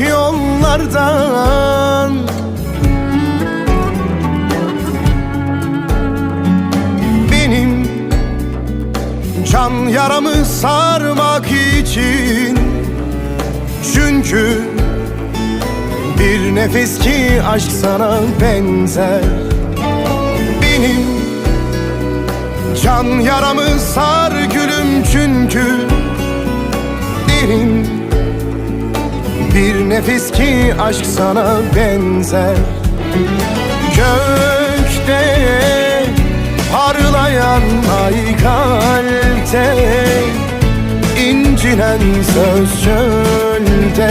yollardan. Benim can yaramı sarmak için. Çünkü bir nefes ki aşk sana benzer. Benim can yaramı sar gülüm çünkü. Derin bir nefes ki aşk sana benzer. Gökte parlayan ay kalpte incinen söz çölde